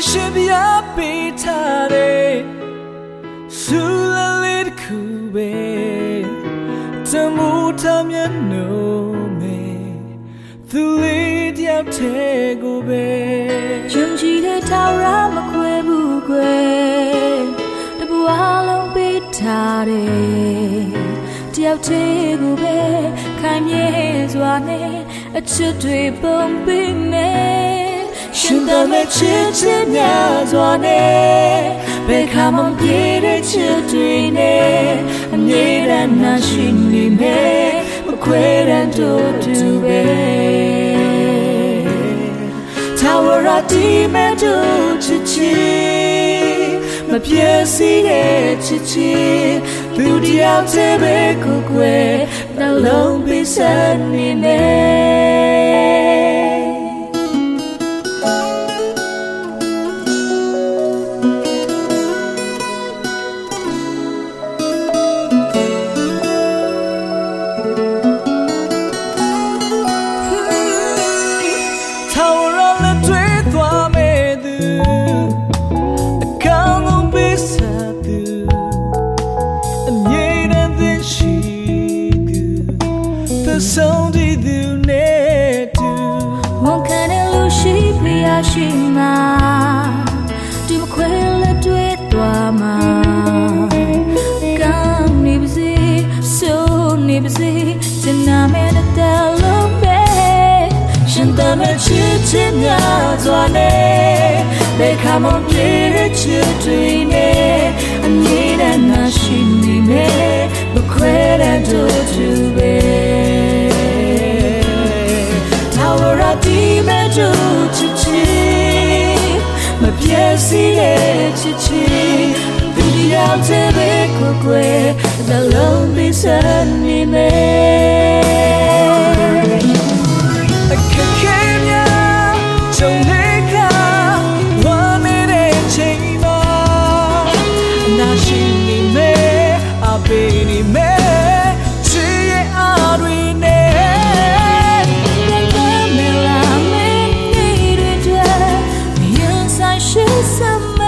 သူအလေးရှင်ပြပေးထားတဲ့ဆူလလေးတစ်ခုပဲတမှုထမျက်နှာမေသူလေးတယောက်တည်းကိုပဲယုံကြည်တဲ့ထာဝရမခွဲဘူးကွယ်တပူအလုံးပေးထားတယ်တယောက်တည်းကိုပဲခိုင်မြဲစွာနဲ့အချစ်တွေပုံပေးမယ် ရှင်သာမဲ့ချစ်ချစ်များစွာနဲ့ဘယ်ခါမှမပြေတဲ့ချစ်တွေနဲ့အမြဲတမ်းနှရှိနေမယ်မခွဲတဲ့တို့တူပဲ Tower of Demon to Chichi မပြည့်စည်တဲ့ချစ်ချစ်သူတယောက်တည်းပဲကိုယ်ကွယ်နှလုံးပေးစနေနေ ဝန်ခံတဲ့လူရှိပြရရှိမှာဒီမခွဲလက်တွေ့သွားမှာကောင်းနေပါစေဆိုးနေပါစေစနာမဲတဲ့လုံးပဲရှင်သာမဲ့ချစ်ချစ်များစွာနဲ့ဘယ်ခါ မပြည့်စည်တဲ့ချစ်ချစ်သူ Tower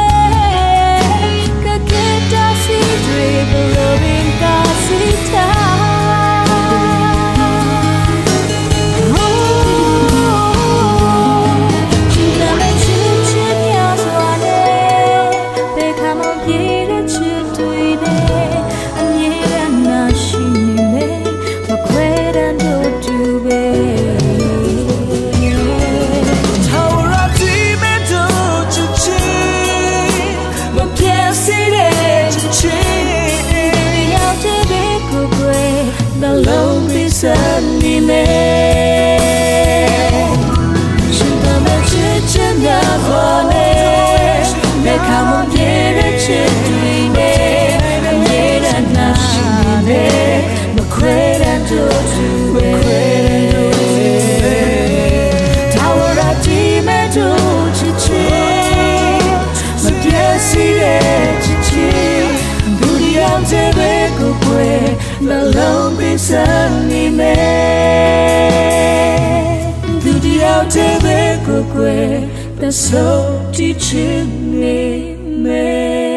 လုံးပေး မယ်ဒုတိယတဲ့ဘက်ကိုကွယ်သဆိုတီချင်နေမယ်